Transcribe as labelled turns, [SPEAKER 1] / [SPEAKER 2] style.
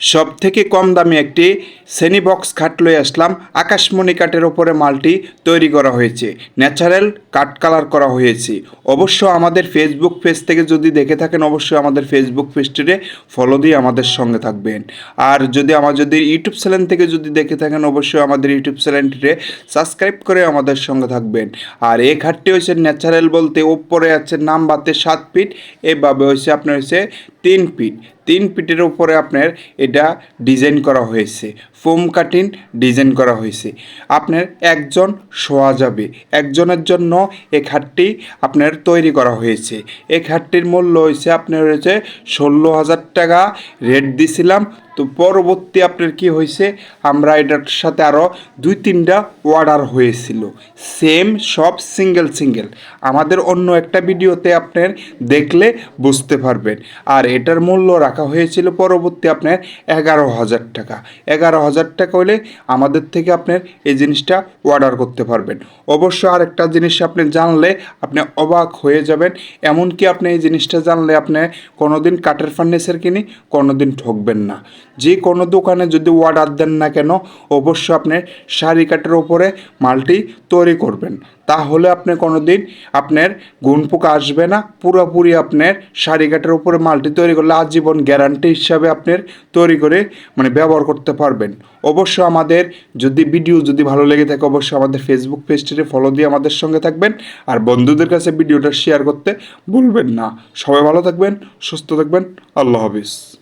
[SPEAKER 1] সব থেকে কম দামি একটি সেনি বক্স খাট লয়ে আসলাম। আকাশমণি কাঠের ওপরে মালটি তৈরি করা হয়েছে। ন্যাচারাল কাঠ কালার করা হয়েছে। অবশ্য আমাদের ফেসবুক পেজ থেকে যদি দেখে থাকেন, অবশ্যই আমাদের ফেসবুক পেজটিতে ফলো দিয়ে আমাদের সঙ্গে থাকবেন। আর যদি আমার যদি ইউটিউব চ্যানেল থেকে যদি দেখে থাকেন, অবশ্যই আমাদের ইউটিউব চ্যানেলটিতে সাবস্ক্রাইব করে আমাদের সঙ্গে থাকবেন। আর এই খাটটি হচ্ছে ন্যাচারাল বলতে ওপরে আছে নাম বাতে সাত ফিট এভাবে হচ্ছে আপনার হচ্ছে তিন ফিট তিন ফিটের উপরে আপনার এটা ডিজাইন করা হয়েছে। ফোম কাটিং ডিজাইন করা হয়েছে। আপনার একজন শোয়া যাবে। একজনের জন্য এই খাটটি আপনার তৈরি করা হয়েছে। এই খাটটির মূল্য হয়েছে আপনার হয়েছে ষোলো হাজার টাকা। রেট দিছিলাম। তো পরবর্তী আপনার কি হয়েছে? আমরা এটার সাথে আরও দুই তিনটা অর্ডার হয়েছিল। সেম সব সিঙ্গেল সিঙ্গেল আমাদের অন্য একটা ভিডিওতে আপনার দেখলে বুঝতে পারবেন। আর এটার মূল্য রাখা হয়েছিল পরবর্তী আপনার এগারো হাজার টাকা। এগারো হাজার টাকা হলে আমাদের থেকে আপনার এই জিনিসটা অর্ডার করতে পারবেন। অবশ্য আরেকটা জিনিস আপনি জানলে আপনি অবাক হয়ে যাবেন। এমনকি আপনি এই জিনিসটা জানলে আপনি কোনোদিন কাঠের ফার্নিচার কিনি, কোনোদিন ঠকবেন না। যে কোনো দোকানে যদি অর্ডার দেন না কেন, অবশ্য আপনি শাড়ি কাঠের ওপরে মালটি তৈরি করবেন। তাহলে আপনি কোনো দিন আপনার গুণ পোকা আসবে না। পুরোপুরি আপনার কাঠের উপরে মালটি তৈরি করলে আজীবন গ্যারান্টি হিসাবে আপনার তৈরি করে মানে ব্যবহার করতে পারবেন। অবশ্য আমাদের যদি ভিডিও যদি ভালো লেগে থাকে, অবশ্যই আমাদের ফেসবুক পেজটিতে ফলো দিয়ে আমাদের সঙ্গে থাকবেন। আর বন্ধুদের কাছে ভিডিওটা শেয়ার করতে ভুলবেন না। সবাই ভালো থাকবেন, সুস্থ থাকবেন। আল্লাহ হাফিজ।